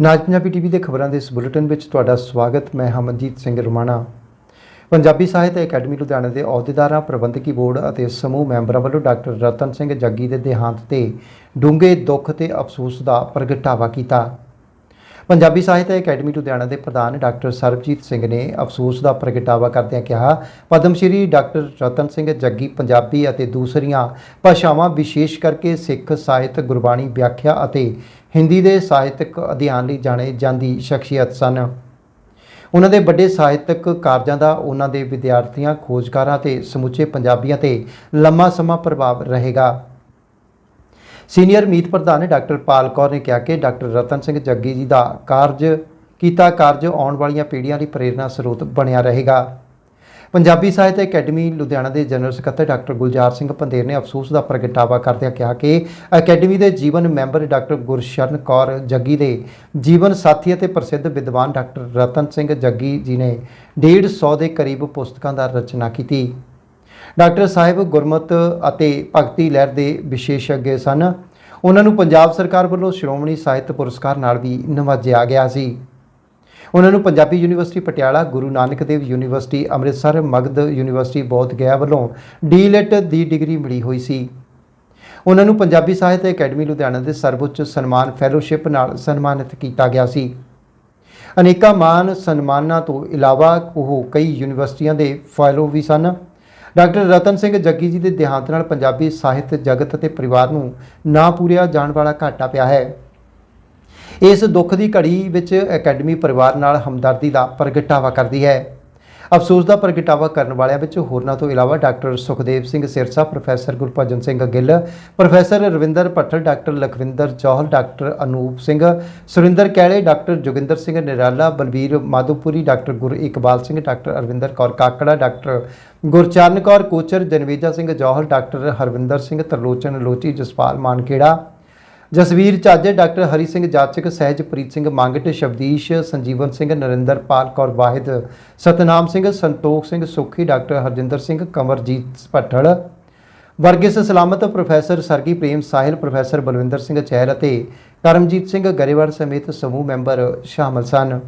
ਨਾਜ Punjabi TV ਦੇ ਖਬਰਾਂ ਦੇ ਇਸ ਬੁਲੇਟਿਨ ਵਿੱਚ ਤੁਹਾਡਾ ਸਵਾਗਤ। ਮੈਂ ਹਮਨਜੀਤ ਸਿੰਘ ਰਮਾਣਾ। ਪੰਜਾਬੀ ਸਾਹਿਤ ਅਕੈਡਮੀ ਲੁਧਿਆਣਾ ਦੇ ਅਹੁਦੇਦਾਰਾਂ, ਪ੍ਰਬੰਧਕੀ ਬੋਰਡ ਅਤੇ ਸਮੂਹ ਮੈਂਬਰਾਂ ਵੱਲੋਂ ਡਾਕਟਰ ਰਤਨ ਸਿੰਘ ਜੱਗੀ ਦੇ ਦੇਹਾਂਤ ਤੇ ਡੂੰਘੇ ਦੁੱਖ ਤੇ ਅਫਸੋਸ ਦਾ ਪ੍ਰਗਟਾਵਾ ਕੀਤਾ। ਪੰਜਾਬੀ ਸਾਹਿਤ ਅਕੈਡਮੀ ਲੁਧਿਆਣਾ ਦੇ ਪ੍ਰਧਾਨ ਡਾਕਟਰ ਸਰਬਜੀਤ ਸਿੰਘ ਨੇ ਅਫਸੋਸ ਦਾ ਪ੍ਰਗਟਾਵਾ ਕਰਦਿਆਂ ਕਿਹਾ, ਪਦਮ ਸ਼੍ਰੀ ਡਾਕਟਰ ਰਤਨ ਸਿੰਘ ਜੱਗੀ ਪੰਜਾਬੀ ਅਤੇ ਦੂਸਰੀਆਂ ਭਾਸ਼ਾਵਾਂ ਵਿਸ਼ੇਸ਼ ਕਰਕੇ ਸਿੱਖ ਸਾਹਿਤ ਗੁਰਬਾਣੀ ਵਿਆਖਿਆ ਅਤੇ ਹਿੰਦੀ ਦੇ ਸਾਹਿਤਕ ਅਧਿਐਨ ਲਈ ਜਾਣੇ ਜਾਂਦੀ ਸ਼ਖਸੀਅਤ ਸਨ। ਉਹਨਾਂ ਦੇ ਵੱਡੇ ਸਾਹਿਤਕ ਕਾਰਜਾਂ ਦਾ ਉਹਨਾਂ ਦੇ ਵਿਦਿਆਰਥੀਆਂ, ਖੋਜਕਾਰਾਂ ਤੇ ਸਮੁੱਚੇ ਪੰਜਾਬੀਆਂ ਤੇ ਲੰਮਾ ਸਮਾਂ ਪ੍ਰਭਾਵ ਰਹੇਗਾ। ਸੀਨੀਅਰ ਮੀਤ ਪ੍ਰਧਾਨ ਡਾਕਟਰ ਪਾਲ ਕੌਰ ਨੇ ਕਿਹਾ ਕਿ ਡਾਕਟਰ ਰਤਨ ਸਿੰਘ ਜੱਗੀ ਜੀ ਦਾ ਕਾਰਜ, ਕੀਤਾ ਕਾਰਜ ਆਉਣ ਵਾਲੀਆਂ ਪੀੜ੍ਹੀਆਂ ਲਈ ਪ੍ਰੇਰਨਾ ਸਰੋਤ ਬਣਿਆ ਰਹੇਗਾ। ਪੰਜਾਬੀ ਸਾਹਿਤ ਅਕੈਡਮੀ ਲੁਧਿਆਣਾ ਦੇ ਜਨਰਲ ਸਕੱਤਰ ਡਾਕਟਰ ਗੁਲਜ਼ਾਰ ਸਿੰਘ ਪੰਦੇਰ ਨੇ ਅਫਸੋਸ ਦਾ ਪ੍ਰਗਟਾਵਾ ਕਰਦਿਆਂ ਕਿਹਾ ਕਿ ਅਕੈਡਮੀ ਦੇ ਜੀਵਨ ਮੈਂਬਰ ਡਾਕਟਰ ਗੁਰਸ਼ਰਨ ਕੌਰ ਜੱਗੀ ਦੇ ਜੀਵਨ ਸਾਥੀ ਅਤੇ ਪ੍ਰਸਿੱਧ ਵਿਦਵਾਨ ਡਾਕਟਰ ਰਤਨ ਸਿੰਘ ਜੱਗੀ ਜੀ ਨੇ 150 ਦੇ ਕਰੀਬ ਪੁਸਤਕਾਂ ਦਾ ਰਚਨਾ ਕੀਤੀ। ਡਾਕਟਰ ਸਾਹਿਬ ਗੁਰਮਤ ਅਤੇ ਭਗਤੀ ਲਹਿਰ ਦੇ ਵਿਸ਼ੇਸ਼ੱਗ ਸਨ। ਉਹਨਾਂ ਨੂੰ ਪੰਜਾਬ ਸਰਕਾਰ ਵੱਲੋਂ ਸ਼੍ਰੋਮਣੀ ਸਾਹਿਤ ਪੁਰਸਕਾਰ ਨਾਲ ਵੀ ਨਵਾਜਿਆ ਗਿਆ ਸੀ। ਉਹਨਾਂ ਨੂੰ Punjabi university Patiala, Guru Nanak Dev university, Amritsar, Magadh university Bodh Gaya ਵੱਲੋਂ ਡੀਲਿਟ ਦੀ ਡਿਗਰੀ ਮਿਲੀ ਹੋਈ ਸੀ। ਉਹਨਾਂ ਨੂੰ ਪੰਜਾਬੀ ਸਾਹਿਤ ਅਕੈਡਮੀ ਲੁਧਿਆਣਾ ਦੇ ਸਰਵਉੱਚ ਸਨਮਾਨ ਫੈਲੋਸ਼ਿਪ ਨਾਲ ਸਨਮਾਨਿਤ ਕੀਤਾ ਗਿਆ ਸੀ। ਅਨੇਕਾਂ ਮਾਨ ਸਨਮਾਨਾਂ ਤੋਂ ਇਲਾਵਾ ਉਹ ਕਈ ਯੂਨੀਵਰਸਿਟੀਆਂ ਦੇ ਫੈਲੋ ਵੀ ਸਨ। ਡਾਕਟਰ ਰਤਨ ਸਿੰਘ ਜੱਗੀ ਜੀ ਦੇ ਦੇਹਾਂਤ ਨਾਲ ਪੰਜਾਬੀ ਸਾਹਿਤ ਜਗਤ ਅਤੇ ਪਰਿਵਾਰ ਨੂੰ ਨਾ ਪੂਰਿਆ ਜਾਣ ਵਾਲਾ ਘਾਟਾ ਪਿਆ ਹੈ। ਇਸ ਦੁੱਖ ਦੀ ਘੜੀ ਵਿੱਚ ਅਕੈਡਮੀ ਪਰਿਵਾਰ ਨਾਲ ਹਮਦਰਦੀ ਦਾ ਪ੍ਰਗਟਾਵਾ ਕਰਦੀ ਹੈ। ਅਫਸੋਸ ਦਾ ਪ੍ਰਗਟਾਵਾ ਕਰਨ ਵਾਲਿਆਂ ਵਿੱਚ ਹੋਰਨਾਂ ਤੋਂ ਇਲਾਵਾ doctor Sukhdev Singh Sirsa, professor Gurbhajan Singh Gill, professor Ravinder Bhattal doctor Lakhwinder Johal doctor Anoop Singh, Surinder Kaile, doctor Joginder Singh Nirala Balbir Madhopuri, doctor Guriqbal Singh, doctor Arvinder Kaur Kakra, doctor Gurcharan Kaur Kochar, Janveja Singh Johal doctor Harvinder Singh Tarlochan, Lochi Jaspal Mankhera Jasvir Chaje doctor Hari Singh Jachak Sehajpreet Singh Mangat, Shabdeesh Sanjeevan Singh Narinderpal Kaur Wahid, Satnam Singh Santokh Singh Sukhi, doctor Harjinder Singh Kamarjit Bhattal Vargis Salamat professor Sargi Prem Sahil, professor Balwinder Singh Chahar ਅਤੇ ਕਰਮਜੀਤ ਸਿੰਘ ਗਰੇਵਾਲ ਸਮੇਤ ਸਮੂਹ member ਸ਼ਾਮਲ ਸਨ।